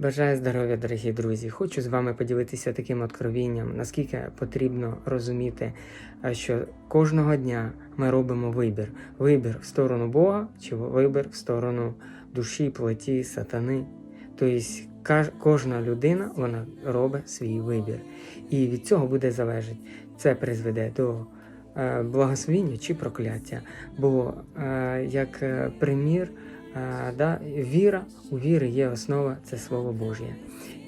Бажаю здоров'я, дорогі друзі. Хочу з вами поділитися таким откровінням, наскільки потрібно розуміти, е, що кожного дня ми робимо вибір: вибір в сторону Бога чи вибір в сторону душі, плоті, сатани. Тобто кожна людина вона робить свій вибір. І від цього буде залежати. Це призведе до е, благословіння чи прокляття. Бо е, як примір. Да, віра, у віри є основа це Слово Божє.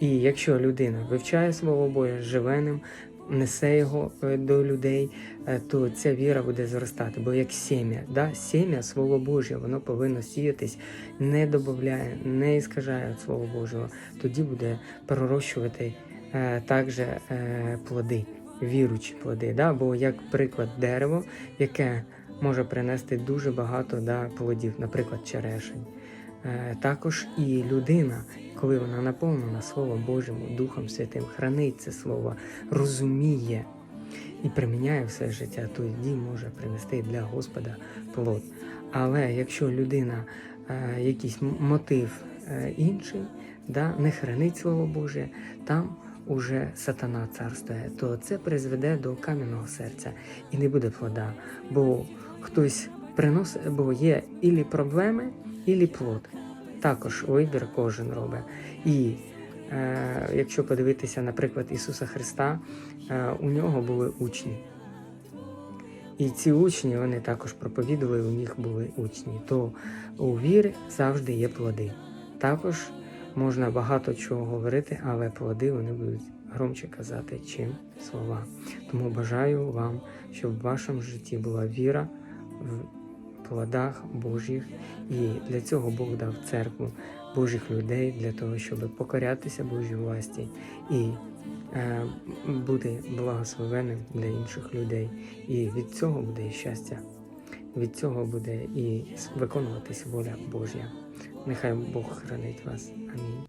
І якщо людина вивчає Слово Боже, живе ним, несе його е, до людей, е, то ця віра буде зростати. Бо як сім'я, да, сім'я, Слово Боже, воно повинно сіятись, не додає, не іскажає від Слова Божого, тоді буде пророщувати е, також е, плоди, віручі плоди. Да? Бо як приклад дерево, яке може принести дуже багато да, плодів, наприклад, черешень. Е, також і людина, коли вона наповнена Словом Божим, Духом Святим, хранить це слово, розуміє і приміняє все життя, тоді може принести для Господа плод. Але якщо людина е, якийсь мотив е, інший, да, не хранить Слово Боже, там уже сатана царствує, то це призведе до кам'яного серця і не буде плода. Бо хтось приносить, бо є ілі проблеми, ілі плод. Також вибір кожен робить. І е, якщо подивитися, наприклад, Ісуса Христа, е, у нього були учні. І ці учні вони також проповідували, у них були учні. То у вірі завжди є плоди. Також можна багато чого говорити, але плоди вони будуть громче казати, чим слова. Тому бажаю вам, щоб в вашому житті була віра в плодах Божих, і для цього Бог дав церкву Божих людей для того, щоб покорятися Божій власті і е, бути благословенним для інших людей. І від цього буде і щастя, від цього буде і виконуватись воля Божя. Нехай Бог хранить вас. Амінь.